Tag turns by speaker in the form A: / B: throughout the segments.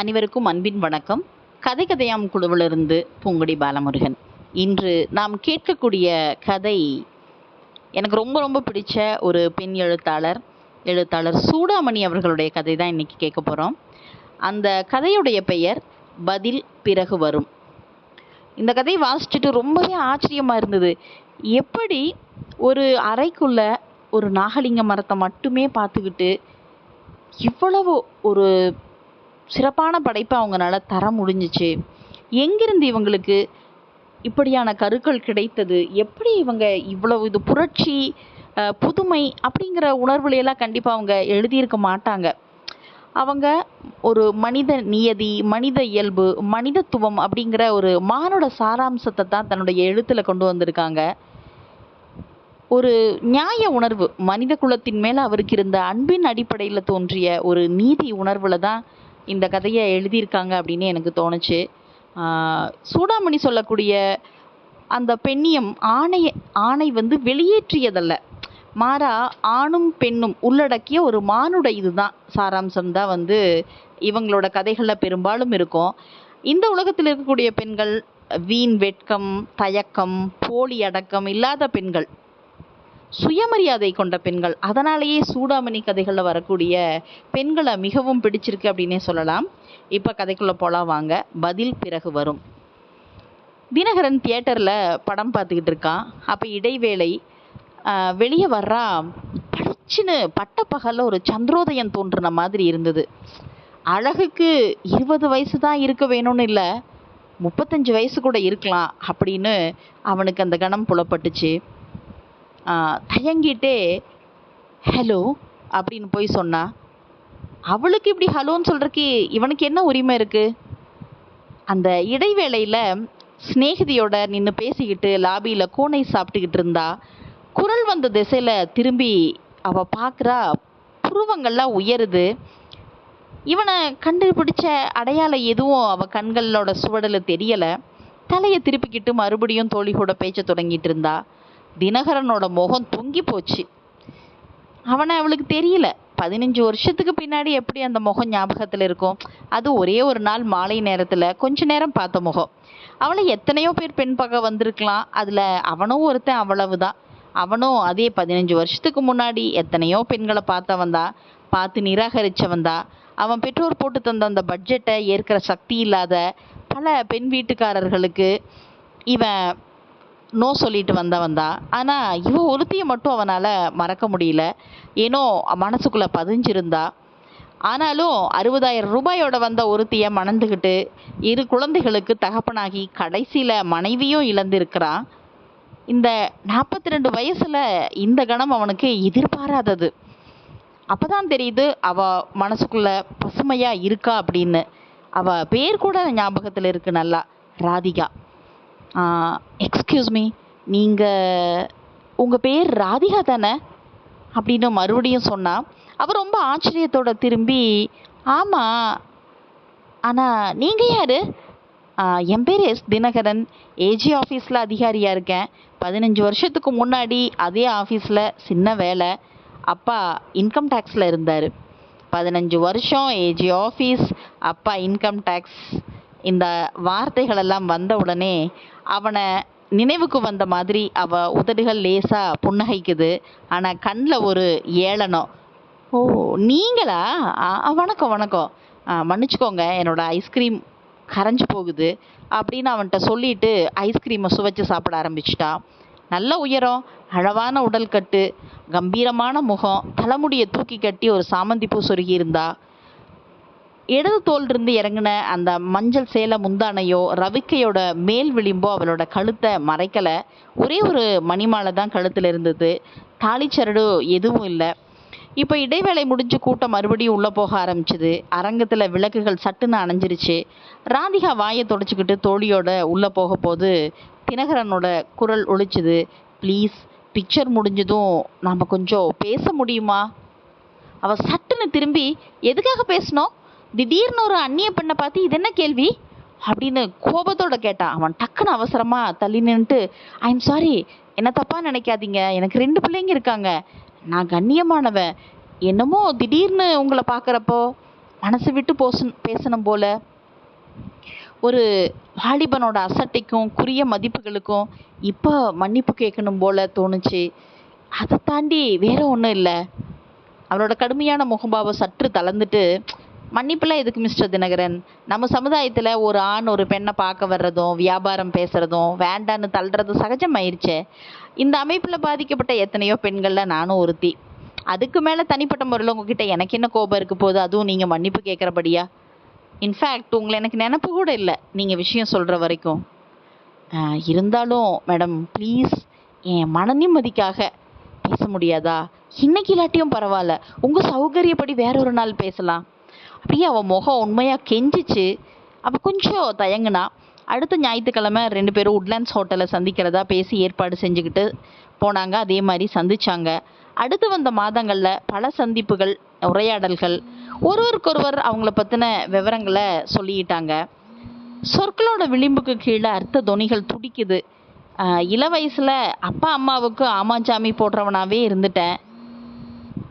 A: அனைவருக்கும் அன்பின் வணக்கம். கதை கதையாம் குழுவிலிருந்து பூங்குடி பாலமுருகன். இன்று நாம் கேட்கக்கூடிய கதை எனக்கு ரொம்ப ரொம்ப பிடிச்ச ஒரு பெண் எழுத்தாளர் எழுத்தாளர் சூடாமணி அவர்களுடைய கதை தான் இன்னைக்கு கேட்க போகிறோம் அந்த கதையுடைய பெயர் பதில் பிறகு வரும். இந்த கதையை வாசிச்சுட்டு ரொம்பவே ஆச்சரியமாக இருந்தது. எப்படி ஒரு அறைக்குள்ள ஒரு நாகலிங்க மரத்தை மட்டுமே பார்த்துக்கிட்டு இவ்வளவு ஒரு சிறப்பான படைப்பை அவங்களால தர முடிஞ்சிச்சு. எங்கிருந்து இவங்களுக்கு இப்படியான கருக்கள் கிடைத்தது? எப்படி இவங்க இவ்வளவு இது புரட்சி புதுமை அப்படிங்கிற உணர்வுலையெல்லாம் கண்டிப்பாக அவங்க எழுதியிருக்க மாட்டாங்க. அவங்க ஒரு மனித நியதி மனித இயல்பு மனிதத்துவம் அப்படிங்கிற ஒரு மானோட சாராம்சத்தை தான் தன்னுடைய எழுத்தில் கொண்டு வந்திருக்காங்க. ஒரு நியாய உணர்வு மனித குலத்தின் மேல் அவருக்கு இருந்த அன்பின் அடிப்படையில் தோன்றிய ஒரு நீதி உணர்வுல தான் இந்த கதையை எழுதியிருக்காங்க அப்படின்னு எனக்கு தோணுச்சு. சூடாமணி சொல்லக்கூடிய அந்த பெண்ணியம் ஆணைய ஆணை வந்து வெளியேற்றியதல்ல. மாறா ஆணும் பெண்ணும் உள்ளடக்கிய ஒரு மானுட இதுதான். சாராம்சம் தான் வந்து இவங்களோட கதைகளில் பெரும்பாலும் இருக்கும். இந்த உலகத்தில் இருக்கக்கூடிய பெண்கள் வீண் வெட்கம் தயக்கம் போலி அடக்கம் இல்லாத பெண்கள். சுயமரியாதை கொண்ட பெண்கள். அதனாலேயே சூடாமணி கதைகளில் வரக்கூடிய பெண்களை மிகவும் பிடிச்சிருக்கு அப்படின்னே சொல்லலாம். இப்போ கதைக்குள்ளே போகலாம் வாங்க. பதில் பிறகு வரும். தினகரன் தியேட்டரில் படம் பார்த்துக்கிட்டு இருக்கான். அப்போ இடைவேளை வெளியே வர்றா பளிச்சுன்னு பட்டப்பகலில் ஒரு சந்திரோதயம் தோன்றுன மாதிரி இருந்தது. அழகுக்கு இருபது வயசு தான் இருக்க வேணும்னு இல்லை முப்பத்தஞ்சு வயசு கூட இருக்கலாம் அப்படின்னு அவனுக்கு அந்த கணம் புலப்பட்டுச்சு. தயங்கிட்டே ஹலோ அப்படின்னு போய் சொன்னா அவளுக்கு இப்படி ஹலோன்னு சொல்றதுக்கு இவனுக்கு என்ன உரிமை இருக்கு? அந்த இடைவேளையில சிநேகிதியோட நின்று பேசிக்கிட்டு லாபியில கோனை சாப்பிட்டுக்கிட்டு இருந்தா குரல் வந்த திசையில திரும்பி அவ பார்க்குறா புருவங்கள்லாம் உயருது. இவனை கண்டுபிடிச்ச அடையாளம் எதுவும் அவ கண்களோட சுவடல தெரியலை. தலையை திருப்பிக்கிட்டு மறுபடியும் தோழி கூட பேச்ச தொடங்கிட்டு இருந்தா. தினகரனோட முகம் தொங்கி போச்சு. அவனை அவளுக்கு தெரியல. பதினஞ்சு வருஷத்துக்கு பின்னாடி எப்படி அந்த முகம் ஞாபகத்தில் இருக்கும்? அது ஒரே ஒரு நாள் மாலை நேரத்தில் கொஞ்ச நேரம் பார்த்த முகம். அவளை எத்தனையோ பேர் பெண் பார்க்க வந்திருக்கலாம். அதில் அவனும் ஒருத்தன் அவ்வளவுதான். அவனும் அதே பதினஞ்சு வருஷத்துக்கு முன்னாடி எத்தனையோ பெண்களை பார்த்தவன் தான் பார்த்து நிராகரிச்சவன் தான் அவன் பெற்றோர் போட்டு தந்த அந்த பட்ஜெட்டை ஏற்கிற சக்தி இல்லாத பல பெண் வீட்டுக்காரர்களுக்கு இவன் நோ சொல்லிட்டு வந்தவன் தான் ஆனால் இவ ஒருத்தியை மட்டும் அவனால் மறக்க முடியல. ஏனோ மனசுக்குள்ளே பதிஞ்சிருந்தா. ஆனாலும் அறுபதாயிரம் ரூபாயோட வந்த ஒருத்தியை மணந்துக்கிட்டு இரு குழந்தைகளுக்கு தகப்பனாகி கடைசியில் மனைவியும் இழந்திருக்கிறான். இந்த நாற்பத்தி ரெண்டு வயசில் இந்த கணம் அவனுக்கு எதிர்பாராதது. அப்பதான் தெரியுது அவ மனசுக்குள்ள பசுமையாக இருக்கா அப்படின்னு. அவள் பேர் கூட ஞாபகத்தில் இருக்கு நல்லா. ராதிகா. எக்ஸ்கியூஸ் மீ நீங்கள் உங்கள் பேர் ராதிகா தானே? அப்படின்னு மறுபடியும் சொன்னால் அவ ரொம்ப ஆச்சரியத்தோடு திரும்பி ஆமாம் ஆனால் நீங்கள் யார்? என் பேர் எஸ். தினகரன். ஏஜி ஆஃபீஸில் அதிகாரியாக இருக்கேன். பதினஞ்சு வருஷத்துக்கு முன்னாடி அதே ஆஃபீஸில் சின்ன வேலை. அப்பா இன்கம் டேக்ஸில் இருந்தார். பதினஞ்சு வருஷம் ஏஜி ஆஃபீஸ் அப்பா இன்கம் டேக்ஸ் இந்த வார்த்தைகளெல்லாம் வந்த உடனே அவனை நினைவுக்கு வந்த மாதிரி அவ உதடுகள் லேசா புன்னகைக்குது. ஆனால் கண்ணில் ஒரு ஏளனம். ஓ நீங்களா? ஆ, வணக்கம் வணக்கம். மன்னிச்சுக்கோங்க என்னோட ஐஸ்கிரீம் கரைஞ்சு போகுது. அப்படின்னு அவன்கிட்ட சொல்லிட்டு ஐஸ்கிரீமை சுவைச்சு சாப்பிட ஆரம்பிச்சிட்டா நல்ல உயரம் அழவான உடல் கட்டு கம்பீரமான முகம் தலைமுடியை தூக்கி கட்டி ஒரு சாமந்தி பூ சொருகி இருந்தா இடது தோல் இருந்து இறங்கின அந்த மஞ்சள் சேலை முந்தானையோ ரவிக்கையோட மேல் விளிம்போ அவளோட கழுத்தை மறைக்கலை. ஒரே ஒரு மணிமாலை தான் கழுத்தில் இருந்தது. தாலிச்சரடு எதுவும் இல்லை. இப்போ இடைவேளை முடிஞ்சு கூட்டம் மறுபடியும் உள்ளே போக ஆரம்பிச்சுது. அரங்கத்தில் விளக்குகள் சட்டுன்னு அணைஞ்சிருச்சு. ராதிகா வாயை தொடச்சிக்கிட்டு தோழியோட உள்ளே போக போது தினகரனோட குரல் ஒழிச்சுது ப்ளீஸ் பிக்சர் முடிஞ்சதும் நாம் கொஞ்சம் பேச முடியுமா? அவள் சட்டுன்னு திரும்பி எதுக்காக பேசணும் திடீர்னு ஒரு அந்நிய பெண்ணை பார்த்து இது என்ன கேள்வி? அப்படின்னு கோபத்தோட கேட்டான் அவன் டக்குன்னு அவசரமா தள்ளி நின்னுட்டு ஐம் சாரி என்ன தப்பா நினைக்காதீங்க. எனக்கு ரெண்டு பிள்ளைங்க இருக்காங்க. நான் கண்ணியமானவன். என்னமோ திடீர்னு உங்களை பார்க்குறப்போ மனசு விட்டு போசன் பேசணும் போல. ஒரு வாலிபனோட அசட்டைக்கும் குறிய மதிப்புகளுக்கும் இப்போ மன்னிப்பு கேட்கணும் போல தோணுச்சு. அதை தாண்டி வேற ஒன்றும் இல்லை. அவளோட கடுமையான முகபாவம் சற்று தளர்ந்துட்டு மன்னிப்புலாம் எதுக்கு மிஸ்டர் தினகரன்? நம்ம சமுதாயத்தில் ஒரு ஆண் ஒரு பெண்ணை பார்க்க வர்றதும் வியாபாரம் பேசுகிறதும் வேண்டான்னு தள்ளுறதும் சகஜமாயிருச்சே. இந்த அமைப்பில் பாதிக்கப்பட்ட எத்தனையோ பெண்களில் நானும் ஒருத்தி. அதுக்கு மேலே தனிப்பட்ட முறையில் உங்ககிட்ட எனக்கு என்ன கோபம் இருக்க போகுது? அதுவும் நீங்கள் மன்னிப்பு கேட்குறபடியா? இன்ஃபேக்ட் உங்களை எனக்கு நினப்பு கூட இல்லை நீங்கள் விஷயம் சொல்கிற வரைக்கும். இருந்தாலும் மேடம் ப்ளீஸ் என் மன நிம்மதிக்காக பேச முடியாதா? இன்னைக்கு இல்லாட்டியும் பரவாயில்ல. உங்கள் சௌகரியப்படி வேற ஒரு நாள் பேசலாம். அப்படியே அவன் முகம் உண்மையாக கெஞ்சிச்சு. அப்போ கொஞ்சம் தயங்குனா அடுத்த ஞாயிற்றுக்கிழமை ரெண்டு பேரும் உட்லாண்ட்ஸ் ஹோட்டலில் சந்திக்கிறதா பேசி ஏற்பாடு செஞ்சுக்கிட்டு போனாங்க. அதே மாதிரி சந்திச்சாங்க. அடுத்து வந்த மாதங்களில் பல சந்திப்புகள் உரையாடல்கள். ஒருவருக்கொருவர் அவங்கள பற்றின விவரங்களை சொல்லிக்கிட்டாங்க சொற்களோட விளிம்புக்கு கீழே அர்த்த தொனிகள் துடிக்குது. இள வயசில் அப்பா அம்மாவுக்கு ஆமாஞ்சாமி போடுறவனாவே இருந்துட்டேன்.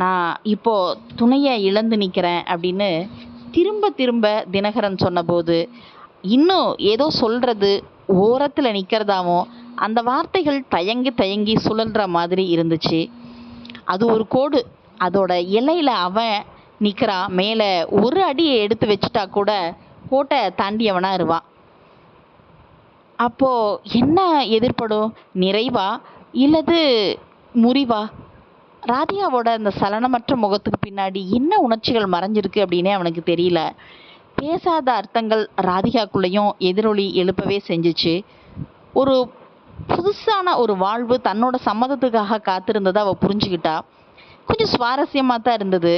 A: நான் இப்போ துணையை இழந்து நிற்கிறேன் அப்படின்னு திரும்ப திரும்ப தினகரன் சொன்னபோது இன்னும் ஏதோ சொல்கிறது ஓரத்தில் நிற்கிறதாவும் அந்த வார்த்தைகள் தயங்கி தயங்கி சுழல்ற மாதிரி இருந்துச்சு. அது ஒரு கோடு. அதோட இலையில் அவன் நிற்கிறான் மேலே ஒரு அடியை எடுத்து வச்சுட்டா கூட கோட்டை தாண்டியவனாக இருவான் அப்போது என்ன எதிர்ப்படும்? நிறைவா இல்லது முறிவா? ராதிகாவோட அந்த சலனமற்ற முகத்துக்கு பின்னாடி என்ன உணர்ச்சிகள் மறைஞ்சிருக்கு அப்படின்னே அவனுக்கு தெரியல. பேசாத அர்த்தங்கள் ராதிகாக்குள்ளேயும் எதிரொலி எழுப்பவே செஞ்சுச்சு. ஒரு புதுசான ஒரு வாழ்வு தன்னோட சம்மதத்துக்காக காத்திருந்ததை அவள் புரிஞ்சுக்கிட்டா. கொஞ்சம் சுவாரஸ்யமாக தான் இருந்தது.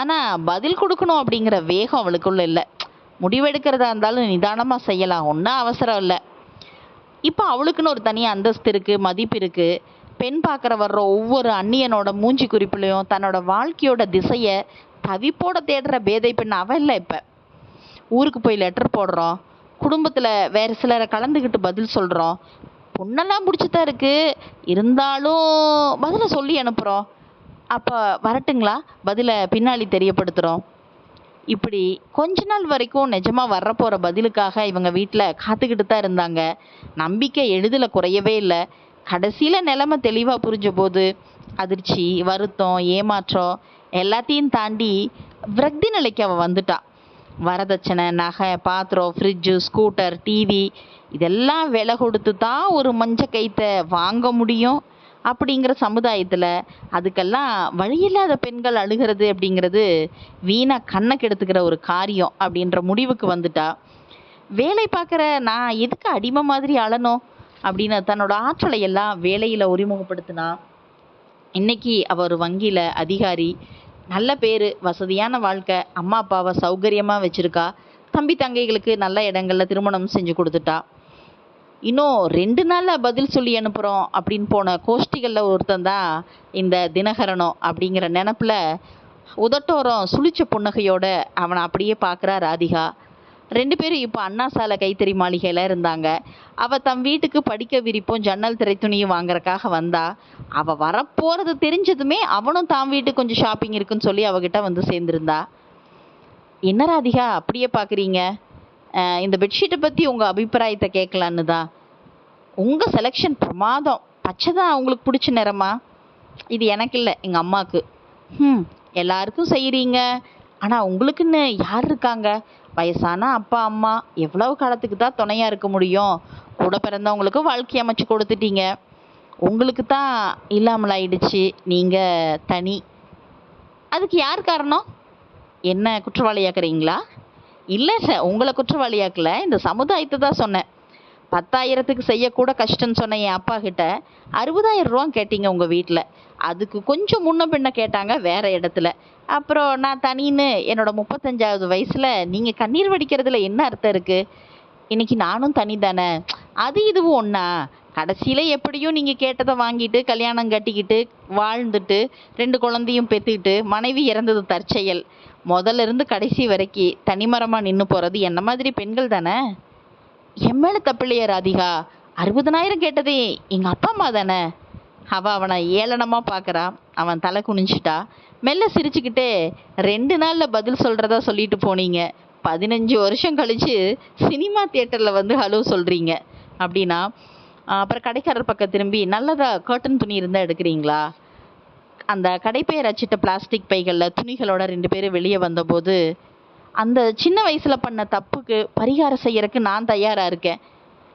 A: ஆனால் பதில் கொடுக்கணும் அப்படிங்கிற வேகம் அவளுக்குள்ள இல்லை. முடிவெடுக்கிறதா இருந்தாலும் நிதானமாக செய்யலாம். ஒன்றும் அவசரம் இல்லை. இப்போ அவளுக்குன்னு ஒரு தனி அந்தஸ்து இருக்குது மதிப்பு இருக்குது பெண் பார்க்குற வர்ற ஒவ்வொரு அந்நியனோட மூஞ்சி குறிப்புலையும் தன்னோட வாழ்க்கையோட திசையை தவிப்போட தேடுற பேதை பெண் அவ இல்லை இப்போ. ஊருக்கு போய் லெட்டர் போடுறோம். குடும்பத்தில் வேறு சிலரை கலந்துக்கிட்டு பதில் சொல்கிறோம் பொண்ணெல்லாம் பிடிச்சிதான் இருக்குது இருந்தாலும் பதிலை சொல்லி அனுப்புகிறோம் அப்போ வரட்டுங்களா? பதிலை பின்னாடி தெரியப்படுத்துகிறோம் இப்படி கொஞ்ச நாள் வரைக்கும் நிஜமாக வரப்போகிற பதிலுக்காக இவங்க வீட்டில் காத்துக்கிட்டு தான் இருந்தாங்க. நம்பிக்கை எளிதில் குறையவே இல்லை. கடைசியில் நிலைமை தெளிவாக புரிஞ்ச போது அதிர்ச்சி வருத்தம் ஏமாற்றம் எல்லாத்தையும் தாண்டி விரக்தி நிலைக்கு அவள் வந்துட்டா. வரதட்சணை நகை பாத்திரம் ஃப்ரிட்ஜு ஸ்கூட்டர் டிவி இதெல்லாம் விலை கொடுத்து தான் ஒரு மஞ்ச கைத்தை வாங்க முடியும் அப்படிங்கிற சமுதாயத்தில் அதுக்கெல்லாம் வழியில்லாத பெண்கள் அழுகிறது அப்படிங்கிறது வீணாக கண்ணை கெடுத்துக்கிற ஒரு காரியம் அப்படின்ற முடிவுக்கு வந்துட்டா. வேலை பார்க்குற நான் எதுக்கு அடிமை மாதிரி அழணும்? அப்படின்னு தன்னோட ஆற்றலை எல்லாம் வேலையில் ஒருமுகப்படுத்தினா இன்னைக்கு அவர் வங்கியில் அதிகாரி நல்ல பேர் வசதியான வாழ்க்கை அம்மா அப்பாவை சௌகரியமாக வச்சுருக்கா தம்பி தங்கைகளுக்கு நல்ல இடங்களில் திருமணம் செஞ்சு கொடுத்துட்டா. இன்னும் ரெண்டு நாளில் பதில் சொல்லி அனுப்புகிறோம் அப்படின்னு போன கோஷ்டிகளில் ஒருத்தன் தான் இந்த தினகரனோ அப்படிங்கிற நினப்பில் உதட்டோரம் சுழிச்ச புன்னகையோட அவனை அப்படியே பார்க்குறா ராதிகா. ரெண்டு பேரும் இப்போ அண்ணா சாலை கைத்தறி மாளிகையில் இருந்தாங்க. அவள் தம் வீட்டுக்கு படிக்க விரிப்பும் ஜன்னல் திரைத்துணியும் வாங்குறக்காக வந்தா. அவள் வரப்போகிறது தெரிஞ்சதுமே அவனும் தான் வீட்டுக்கு கொஞ்சம் ஷாப்பிங் இருக்குன்னு சொல்லி அவகிட்ட வந்து சேர்ந்துருந்தா. என்ன ராதிகா அப்படியே பார்க்குறீங்க இந்த பெட்ஷீட்டை பற்றி உங்கள் அபிப்பிராயத்தை கேட்கலான்னு தான். உங்கள் செலெக்ஷன் பிரமாதம். பச்சை தான் உங்களுக்கு பிடிச்ச நிறமா? இது எனக்கு இல்லை எங்கள் அம்மாவுக்கு ம் எல்லாருக்கும் செய்கிறீங்க ஆனால் உங்களுக்குன்னு யார் இருக்காங்க? வயசான அப்பா அம்மா எவ்வளவு காலத்துக்கு தான் துணையாக இருக்க முடியும்? கூட பிறந்தவங்களுக்கு வாழ்க்கை அமைச்சு கொடுத்துட்டீங்க. உங்களுக்கு தான் இல்லாமல் ஆயிடுச்சு. நீங்கள் தனி. அதுக்கு யார் காரணம்? என்ன குற்றவாளியாக்குறீங்களா? இல்லை சார் உங்களை குற்றவாளியாக்கல. இந்த சமுதாயத்தை தான் சொன்னேன். பத்தாயிரத்துக்கு செய்யக்கூட கஷ்டம்னு சொன்ன என் அப்பா கிட்ட அறுபதாயிரம் ரூபா கேட்டீங்க உங்கள் வீட்டில் அதுக்கு கொஞ்சம் முன்ன பின்ன கேட்டாங்க வேற இடத்துல. அப்புறம் நான் தனின்னு என்னோட முப்பத்தஞ்சாவது வயசில் நீங்கள் கண்ணீர் வடிக்கிறதுல என்ன அர்த்தம் இருக்குது இன்னைக்கு நானும் தனி தானே? அது இதுவும் ஒன்றா கடைசியில் எப்படியும் நீங்கள் கேட்டதை வாங்கிட்டு கல்யாணம் கட்டிக்கிட்டு வாழ்ந்துட்டு ரெண்டு குழந்தையும் பெற்றுக்கிட்டு மனைவி இறந்தது தற்செயல். முதல்ல இருந்து கடைசி வரைக்கும் தனிமரமாக நின்று போகிறது என்ன மாதிரி பெண்கள் தானே? என் மேலே தப்பில்லையே ராதிகா அறுபதனாயிரம் கேட்டதே எங்கள் அப்பா அம்மா தானே? அவள் அவனை ஏளனமாக பார்க்குறா அவன் தலை குனிஞ்சிட்டா. மெல்ல சிரிச்சுக்கிட்டே ரெண்டு நாளில் பதில் சொல்கிறதா சொல்லிட்டு போனீங்க. பதினஞ்சு வருஷம் கழிச்சு சினிமா தியேட்டரில் வந்து ஹலோ சொல்கிறீங்க அப்படின்னா அப்புறம் கடைக்காரர் பக்கம் திரும்பி நல்லதா கர்டன் துணி இருந்தால் எடுக்கிறீங்களா? அந்த கடைப்பெயர் அச்சிட்ட பிளாஸ்டிக் பைகளில் துணிகளோட ரெண்டு பேரும் வெளியே வந்தபோது அந்த சின்ன வயசில் பண்ண தப்புக்கு பரிகாரம் செய்யறதுக்கு நான் தயாராக இருக்கேன்.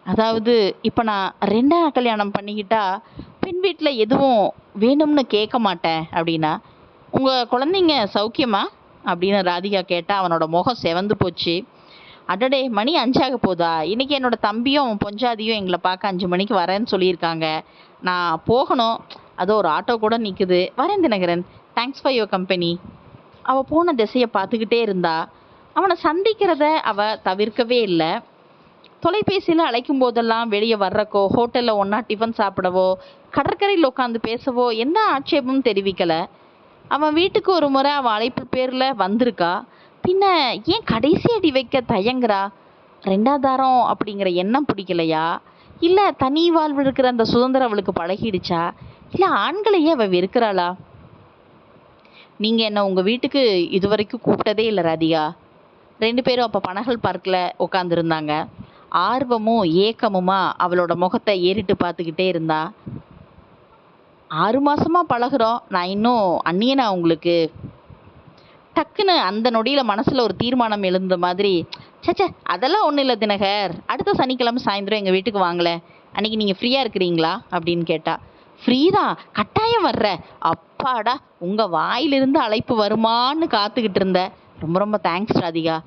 A: அதாவது இப்போ நான் ரெண்டாம் கல்யாணம் பண்ணிக்கிட்டா பெண் வீட்டில் எதுவும் வேணும்னு கேட்க மாட்டேன் அப்படின்னா உங்கள் குழந்தைங்க சௌக்கியமா? அப்படின்னு ராதிகா கேட்டால் அவனோட முகம் செவந்து போச்சு. அடடே மணி அஞ்சாக போதா? இன்றைக்கி என்னோட தம்பியும் பொஞ்சாதியும் எங்களை பார்க்க அஞ்சு மணிக்கு வரேன்னு சொல்லியிருக்காங்க. நான் போகணும். அதோ ஒரு ஆட்டோ கூட நிற்குது வரேன் Dinakaran. Thanks for your company அவள் போன திசையை பார்த்துக்கிட்டே இருந்தா அவனை சந்திக்கிறத அவ தவிர்க்கவே இல்லை. தொலைபேசியில் அழைக்கும் போதெல்லாம் வெளியே வர்றக்கோ ஹோட்டலில் ஒன்றா டிஃபன் சாப்பிடவோ கடற்கரையில் உட்காந்து பேசவோ எந்த ஆட்சேபமும் தெரிவிக்கலை. அவன் வீட்டுக்கு ஒரு முறை அவன் அழைப்பு பேரில் வந்திருக்கா. பின்ன ஏன் கடைசி அடி வைக்க தயங்குறா? ரெண்டாதாரம் அப்படிங்கிற எண்ணம் பிடிக்கலையா? இல்லை தனி வாழ்வு இருக்கிற அந்த சுதந்திரம் அவளுக்கு பழகிடுச்சா? இல்லை ஆண்களையே அவள் வெறுக்கிறாளா? நீங்கள் என்னை உங்கள் வீட்டுக்கு இது வரைக்கும் கூப்பிட்டதே இல்லை ராதிகா. ரெண்டு பேரும் அப்போ பனகல் பார்க்கில் உட்காந்துருந்தாங்க ஆர்வமும் ஏக்கமுமா அவளோட முகத்தை ஏறிட்டு பார்த்துக்கிட்டே இருந்தா. ஆறு மாசமா பழகுறோம். நான் இன்னும் அந்நியனா உங்களுக்கு? டக்குன்னு அந்த நொடியில் மனசில் ஒரு தீர்மானம் எழுந்த மாதிரி சச்சே அதெல்லாம் ஒன்றும் இல்லை தினகர். அடுத்த சனிக்கிழமை சாயந்தரம் எங்கள் வீட்டுக்கு வாங்களேன். அன்றைக்கி நீங்கள் ஃப்ரீயாக இருக்கிறீங்களா? அப்படின்னு கேட்டா ஃப்ரீ தான் கட்டாயம் வர்ற. அப்பாடா உங்கள் வாயிலிருந்து அழைப்பு வருமான்னு காத்துக்கிட்டு இருந்தேன் ரொம்ப ரொம்ப தேங்க்ஸ் ராதிகா.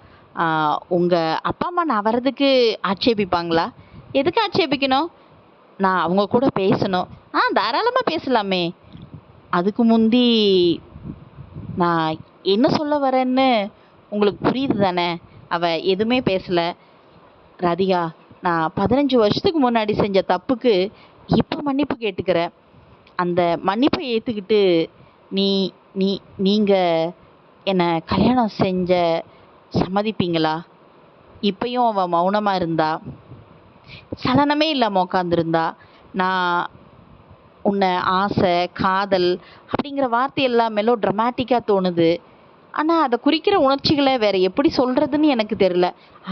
A: உங்கள் அப்பா அம்மா நான் வர்றதுக்கு ஆட்சேபிப்பாங்களா? எதுக்கு ஆட்சேபிக்கணும்? நான் அவங்க கூட பேசணும். ஆ தாராளமாக பேசலாமே. அதுக்கு முந்தி நான் என்ன சொல்ல வரேன்னு உங்களுக்கு புரியுது தானே? அவள் எதுவுமே பேசலை. ராதிகா நான் பதினஞ்சு வருஷத்துக்கு முன்னாடி செஞ்ச தப்புக்கு இப்போ மன்னிப்பு கேட்டுக்கிறேன். அந்த மன்னிப்பை ஏற்றுக்கிட்டு நீ நீ நீங்கள் என்னை கல்யாணம் செஞ்ச சம்மதிப்பீங்களா? இப்பயும் அவள் மௌனமாக இருந்தா? சலனமே இல்லாமல் உட்காந்துருந்தா நான் உன்னை ஆசை காதல் அப்படிங்கிற வார்த்தை எல்லாம் மெல்லோ ட்ரமாட்டிக்காக தோணுது. ஆனால் அதை குறிக்கிற உணர்ச்சிகளை வேற எப்படி சொல்கிறதுன்னு எனக்கு தெரில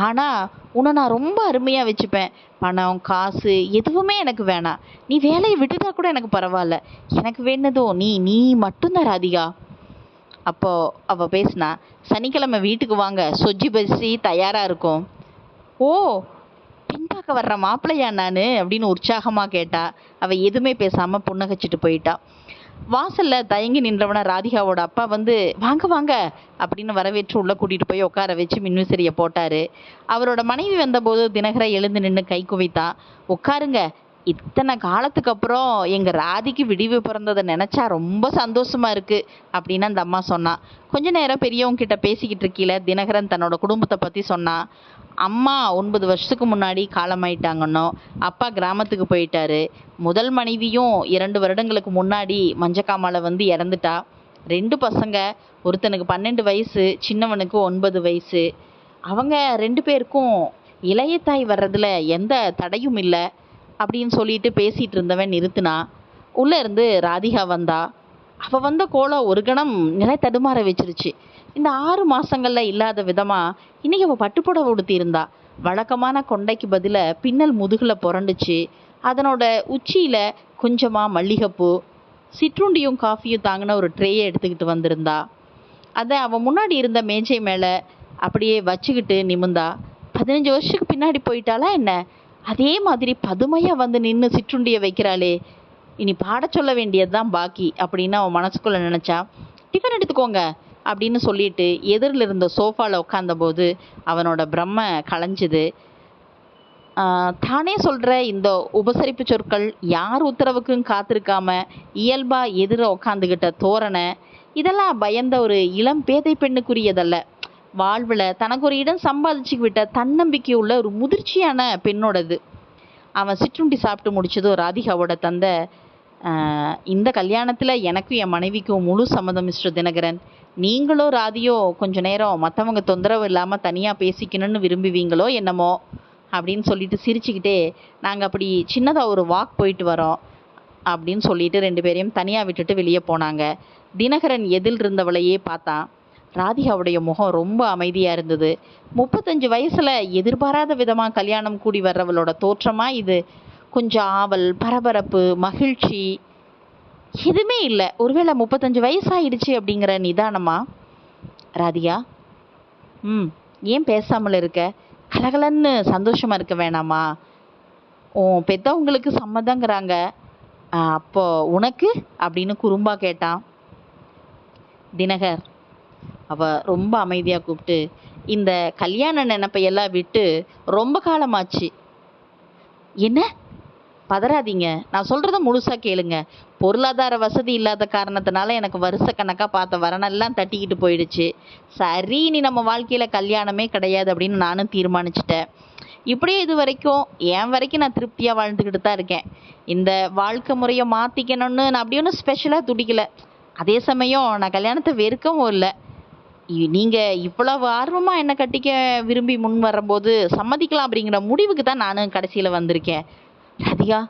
A: ஆனால் உன்னை நான் ரொம்ப அருமையாக வச்சுப்பேன். பணம் காசு எதுவுமே எனக்கு வேணாம். நீ வேலையை விட்டுட்டா கூட எனக்கு பரவாயில்ல. எனக்கு வேணுதோ நீ நீ மட்டும்தான் ராதிகா. அப்போது அவள் பேசினா சனிக்கிழமை வீட்டுக்கு வாங்க சொஜ்ஜி பசி தயாராக இருக்கும். ஓ பெண் பார்க்க வர்ற மாப்பிள்ளையா நான்? அப்படின்னு உற்சாகமாக கேட்டா அவள் எதுவுமே பேசாமல் புன்னகைச்சிட்டு போயிட்டா. வாசலில் தயங்கி நின்றவன ராதிகாவோட அப்பா வந்து வாங்க வாங்க அப்படின்னு வரவேற்று உள்ளே கூட்டிகிட்டு போய் உட்கார வச்சு மின்விசிறியை போட்டார். அவரோட மனைவி வந்தபோது தினகரை எழுந்து நின்று கை குவித்தா உட்காருங்க இத்தனை காலத்துக்கு அப்புறம் எங்க ராதிக்கு விடிவு பிறந்ததை நினைச்சா ரொம்ப சந்தோஷமா இருக்கு அப்படின்னு அந்த அம்மா சொன்னா. கொஞ்ச நேரம் பெரியவங்க கிட்ட பேசிக்கிட்டு இருக்கீல தினகரன் தன்னோட குடும்பத்தை பத்தி சொன்னான் அம்மா ஒன்பது வருஷத்துக்கு முன்னாடி காலமாயிட்டாங்கன்னோ அப்பா கிராமத்துக்கு போயிட்டாரு. முதல் மனைவியும் இரண்டு வருடங்களுக்கு முன்னாடி மஞ்சக்காமால வந்து இறந்துட்டா. ரெண்டு பசங்க ஒருத்தனுக்கு பன்னெண்டு வயசு சின்னவனுக்கு ஒன்பது வயசு. அவங்க ரெண்டு பேருக்கும் இளைய தாய் வர்றதுல எந்த தடையும் இல்லை. அப்படின்னு சொல்லிட்டு பேசிட்டு இருந்தவன் நிறுத்தினா உள்ளே இருந்து ராதிகா வந்தா அவள் வந்த கோலம் ஒரு கணம் நிலை தடுமாற வச்சிருச்சு. இந்த ஆறு மாதங்களில் இல்லாத விதமாக இன்னைக்கு அவள் பட்டுப்புடவை உடுத்தியிருந்தா வழக்கமான கொண்டைக்கு பதிலாக பின்னல் முதுகில் புரண்டுச்சு. அதனோட உச்சியில் கொஞ்சமாக மல்லிகைப்பூ சிற்றுண்டியும் காஃபியும் தாங்கின ஒரு ட்ரேயை எடுத்துக்கிட்டு வந்திருந்தா. அதை அவன் முன்னாடி இருந்த மேஜை மேலே அப்படியே வச்சுக்கிட்டு நிமிந்தா பதினஞ்சு வருஷத்துக்கு பின்னாடி போயிட்டாளா என்ன? அதே மாதிரி பதுமையாக வந்து நின்று சிற்றுண்டியை வைக்கிறாளே. இனி பாடச் சொல்ல வேண்டியது தான் பாக்கி அப்படின்னு அவன் மனசுக்குள்ள நினைச்சா டிஃபன் எடுத்துக்கோங்க அப்படின்னு சொல்லிட்டு எதிரில் இருந்த சோஃபாவில் உட்காந்தபோது அவனோட பிரம்ம களைஞ்சுது. தானே சொல்கிற இந்த உபசரிப்பு சொற்கள் யார் உத்தரவுக்கும் காத்திருக்காம இயல்பாக எதிர உட்காந்துக்கிட்ட தோரணை இதெல்லாம் பயந்த ஒரு இளம் பேதை பெண்ணுக்குரியதல்ல. வாழ்வில் தனக்கு ஒரு இடம் சம்பாதிச்சு விட்ட தன்னம்பிக்கை உள்ள ஒரு முதிர்ச்சியான பெண்ணோடது. அவன் சிற்றுண்டி சாப்பிட்டு முடிச்சதோ ராதிகாவோட தந்தை. இந்த கல்யாணத்தில் எனக்கும் என் மனைவிக்கும் முழு சம்மதம் மிஸ்டர் தினகரன். நீங்களோ ராதியோ கொஞ்ச நேரம் மற்றவங்க தொந்தரவு இல்லாமல் தனியாக பேசிக்கணும்னு விரும்புவீங்களோ என்னமோ அப்படின்னு சொல்லிட்டு சிரிச்சுக்கிட்டே நாங்கள் அப்படி சின்னதாக ஒரு வாக் போயிட்டு வரோம் அப்படின்னு சொல்லிட்டு ரெண்டு பேரையும் தனியாக விட்டுட்டு வெளியே போனாங்க. தினகரன் எதில் இருந்தவளையே பார்த்தான். ராதிகாவுடைய முகம் ரொம்ப அமைதியாக இருந்தது. முப்பத்தஞ்சு வயசில் எதிர்பாராத விதமாக கல்யாணம் கூடி வர்றவளோட தோற்றமாக இது. கொஞ்சம் ஆவல் பரபரப்பு மகிழ்ச்சி. எதுவுமே இல்லை. ஒருவேளை முப்பத்தஞ்சு வயசாயிடுச்சு அப்படிங்கிற நிதானமா? ராதிகா ம் ஏன் பேசாமல் இருக்க? கலகலன்னு சந்தோஷமாக இருக்க வேணாமா? ஓ பெத்தவங்களுக்கு சம்மதங்கிறாங்க. அப்போ உனக்கு? அப்படின்னு குறும்பா கேட்டான். தினகர் அவ ரொம்ப அமைதியாக கூப்பிட்டு இந்த கல்யாண எல்லாம் விட்டு ரொம்ப காலமாச்சு. என்ன? பதறாதீங்க. நான் சொல்கிறத முழுசாக கேளுங்க. பொருளாதார வசதி இல்லாத காரணத்தினால எனக்கு வருஷ கணக்காக பார்த்த வரனெல்லாம் தட்டிக்கிட்டு போயிடுச்சு. சரி நீ நம்ம வாழ்க்கையில் கல்யாணமே கிடையாது அப்படின்னு நானும் தீர்மானிச்சிட்டேன். இப்படியே இது வரைக்கும் என் வரைக்கும் நான் திருப்தியாக வாழ்ந்துக்கிட்டு தான் இருக்கேன். இந்த வாழ்க்கை முறையை மாற்றிக்கணும்னு நான் அப்படி ஒன்றும் ஸ்பெஷலாக துடிக்கலை. அதே சமயம் நான் கல்யாணத்தை வெறுக்கவும் இல்லை. நீங்கள் இவ்வளவு ஆர்வமாக என்னை கட்டிக்க விரும்பி முன் வரும்போது சம்மதிக்கலாம் அப்படிங்கிற முடிவுக்கு தான் நானும் கடைசியில் வந்திருக்கேன். Radhika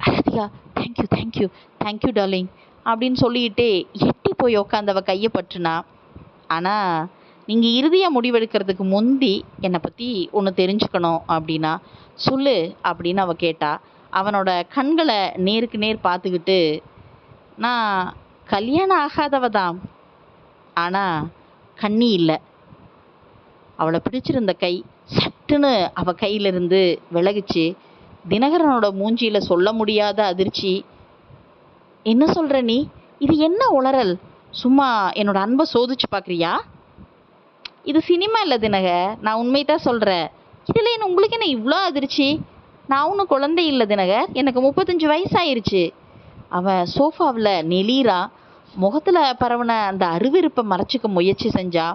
A: Radhika thank you thank you thank you darling அப்படின்னு சொல்லிட்டு எட்டி போய் உக்காந்தவ கையை பற்றுனா ஆனால் நீங்கள் இறுதியாக முடிவெடுக்கிறதுக்கு முந்தி என்னை பற்றி ஒன்று தெரிஞ்சுக்கணும் அப்படின்னா சொல்லு அப்படின்னு அவ கேட்டா அவனோட கண்களை நேருக்கு நேர் பார்த்துக்கிட்டு நான் கல்யாணம் ஆகாதவ தான். ஆனால் கண்ணி இல்லை. அவளை பிடிச்சிருந்த கை சட்டுன்னு அவ கையிலிருந்து விலகுச்சு. தினகரனோட மூஞ்சியில் சொல்ல முடியாத அதிர்ச்சி. என்ன சொல்கிற நீ? இது என்ன உளறல்? சும்மா என்னோட அன்பை சோதிச்சு பார்க்குறியா இது சினிமா இல்லை தினக நான் உண்மை தான் சொல்கிறேன் இதில் என்ன உங்களுக்கு என்ன இவ்வளோ அதிர்ச்சி? நான் ஒன்றும் குழந்தை இல்லை தினகர். எனக்கு முப்பத்தஞ்சு வயசாயிருச்சு. அவன் சோஃபாவில் நெளிரா முகத்தில் பரவின அந்த அருவிருப்பை மறைச்சிக்க முயற்சி செஞ்சா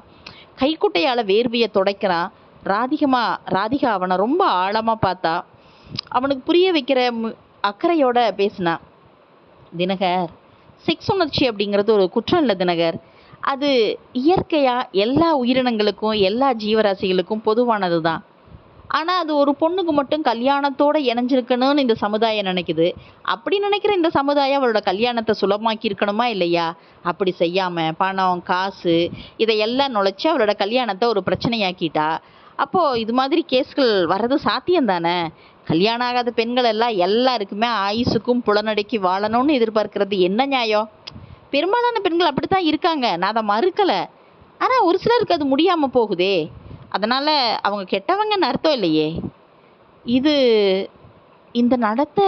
A: கைக்குட்டையால் வேர்வையை துடைக்கிறான் ராதிகமா ராதிகா அவனை ரொம்ப ஆழமாக பார்த்தா அவனுக்கு புரிய வைக்கிற மு- அக்கறையோட பேசினான் தினகர் செக்ஸ் உணர்ச்சி அப்படிங்கிறது ஒரு குற்றம் இல்லை தினகர். அது இயற்கையாக எல்லா உயிரினங்களுக்கும் எல்லா ஜீவராசிகளுக்கும் பொதுவானது தான் ஆனால் அது ஒரு பொண்ணுக்கு மட்டும் கல்யாணத்தோடு இணைஞ்சிருக்கணும்னு இந்த சமுதாயம் நினைக்குது. அப்படி நினைக்கிற இந்த சமுதாயம் அவளோட கல்யாணத்தை சுலபமாக்கி இருக்கணுமா இல்லையா? அப்படி செய்யாமல் பணம் காசு இதையெல்லாம் நுழைச்சி அவளோட கல்யாணத்தை ஒரு பிரச்சனையாக்கிட்டா. அப்போது இது மாதிரி கேஸ்கள் வர்றது சாத்தியம் தானே? கல்யாணம் ஆகாத பெண்கள் எல்லாம் எல்லாருக்குமே ஆயுசுக்கும் புலனடைக்கு வாழணும்னு எதிர்பார்க்கறது என்ன நியாயம்? பெரும்பாலான பெண்கள் அப்படித்தான் இருக்காங்க. நான் அதை மறுக்கலை. ஆனால் ஒரு சிலருக்கு அது முடியாமல் போகுதே. அதனால் அவங்க கெட்டவங்கன்னு அர்த்தம் இல்லையே. இது இந்த நடத்தை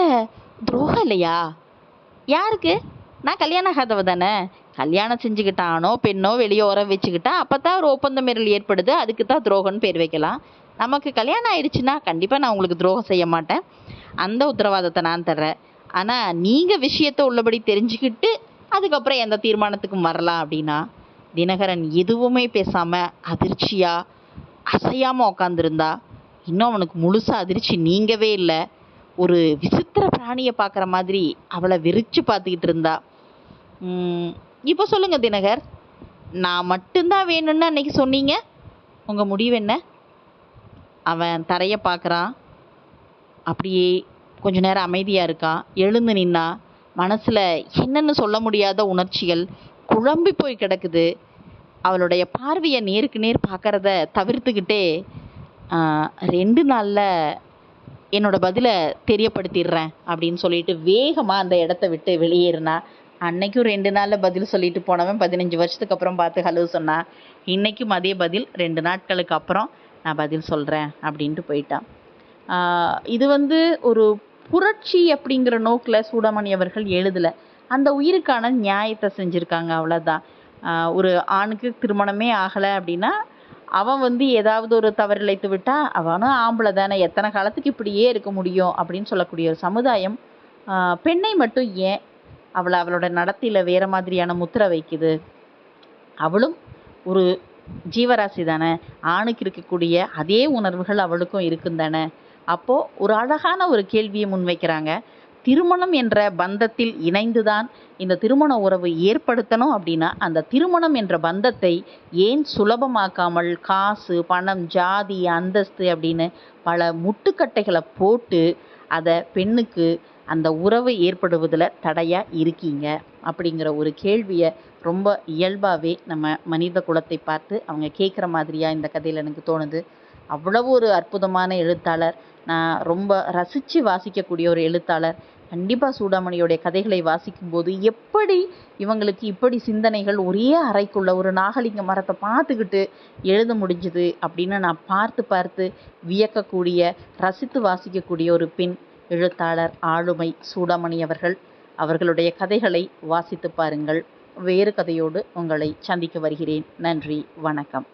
A: துரோகம் இல்லையா? யாருக்கு? நான் கல்யாணம் ஆகாதவ தானே. கல்யாணம் செஞ்சுக்கிட்டானோ பெண்ணோ வெளியே உரம் வச்சுக்கிட்டா அப்போ தான் ஒரு ஒப்பந்த மீறல் ஏற்படுது. அதுக்கு தான் துரோகம்னு பேர் வைக்கலாம். நமக்கு கல்யாணம் ஆயிடுச்சுன்னா கண்டிப்பாக நான் உங்களுக்கு துரோகம் செய்ய மாட்டேன். அந்த உத்தரவாதத்தை நான் தர்றேன். ஆனால் நீங்கள் விஷயத்தை உள்ளபடி தெரிஞ்சுக்கிட்டு அதுக்கப்புறம் எந்த தீர்மானத்துக்கும் வரலாம் அப்படின்னா தினகரன் எதுவுமே பேசாமல் அதிர்ச்சியாக அசையாமல் உக்காந்துருந்தா இன்னும் அவனுக்கு முழுசாக அதிர்ச்சி. நீங்கவே இல்லை. ஒரு விசித்திர பிராணியை பார்க்குற மாதிரி அவளை வெறிச்சு பார்த்துக்கிட்டு இருந்தா. இப்போ சொல்லுங்கள் தினகர். நான் மட்டும்தான் வேணும்னு அன்னைக்கு சொன்னீங்க? உங்கள் முடிவு என்ன? அவன் தரையை பார்க்குறான் அப்படியே கொஞ்ச நேரம் அமைதியாக இருக்கான் எழுந்து நின்னா மனசில் என்னென்னு சொல்ல முடியாத உணர்ச்சிகள் குழம்பி போய் கிடக்குது. அவளுடைய பார்வையை நேருக்கு நேர் பார்க்கறத தவிர்த்துக்கிட்டே ரெண்டு நாளில் என்னோட பதிலை தெரியப்படுத்திடுறேன் அப்படின்னு சொல்லிட்டு வேகமாக அந்த இடத்த விட்டு வெளியேறினா அன்னைக்கும் ரெண்டு நாளில் பதில் சொல்லிட்டு போனவன் பதினஞ்சு வருஷத்துக்கு அப்புறம் பார்த்து ஹலோ சொன்னான் இன்றைக்கும் அதே பதில் ரெண்டு நாட்களுக்கு அப்புறம் நான் பதில் சொல்கிறேன் அப்படின்ட்டு போயிட்டான் இது வந்து ஒரு புரட்சி அப்படிங்கிற நோக்கில் சூடாமணி அவர்கள் எழுதலை. அந்த உயிருக்கான நியாயத்தை செஞ்சுருக்காங்க அவ்வளோதான் ஒரு ஆணுக்கு திருமணமே ஆகலை அப்படின்னா அவன் வந்து ஏதாவது ஒரு தவறு இழைத்து விட்டா அவனும் ஆம்பளை தானே எத்தனை காலத்துக்கு இப்படியே இருக்க முடியும் அப்படின்னு சொல்லக்கூடிய ஒரு சமுதாயம் பெண்ணை மட்டும் ஏன் அவளை அவளோட நடத்தையில் வேற மாதிரியான முத்திரை வைக்குது? அவளும் ஒரு ஜீவராசி தானே ஆணுக்கு இருக்கக்கூடிய அதே உணர்வுகள் அவளுக்கும் இருக்கும் தானே அப்போ ஒரு அழகான ஒரு கேள்வியை முன்வைக்கிறாங்க. திருமணம் என்ற பந்தத்தில் இணைந்துதான் இந்த திருமண உறவு ஏற்படுத்தணும் அப்படின்னா அந்த திருமணம் என்ற பந்தத்தை ஏன் சுலபமாக்காமல் காசு பணம் ஜாதி அந்தஸ்து அப்படின்னு பல முட்டுக்கட்டைகளை போட்டு அதை பெண்ணுக்கு அந்த உறவு ஏற்படுவதில் தடையாக இருக்கீங்க அப்படிங்கிற ஒரு கேள்வியை ரொம்ப இயல்பாகவே நம்ம மனித குலத்தை பார்த்து அவங்க கேட்குற மாதிரியாக இந்த கதையில் எனக்கு தோணுது. அவ்வளவு ஒரு அற்புதமான எழுத்தாளர். நான் ரொம்ப ரசித்து வாசிக்கக்கூடிய ஒரு எழுத்தாளர். கண்டிப்பாக சூடாமணியோடைய கதைகளை வாசிக்கும்போது எப்படி இவங்களுக்கு இப்படி சிந்தனைகள் ஒரே அறைக்குள்ள ஒரு நாகலிங்க மரத்தை பார்த்துக்கிட்டு எழுத முடிஞ்சுது அப்படின்னு நான் பார்த்து பார்த்து வியக்கக்கூடிய ரசித்து வாசிக்கக்கூடிய ஒரு பெண் எழுத்தாளர் ஆளுமை சூடாமணி அவர்கள். அவர்களுடைய கதைகளை வாசித்து பாருங்கள். வேறு கதையோடு உங்களை சந்திக்க வருகிறேன். நன்றி. வணக்கம்.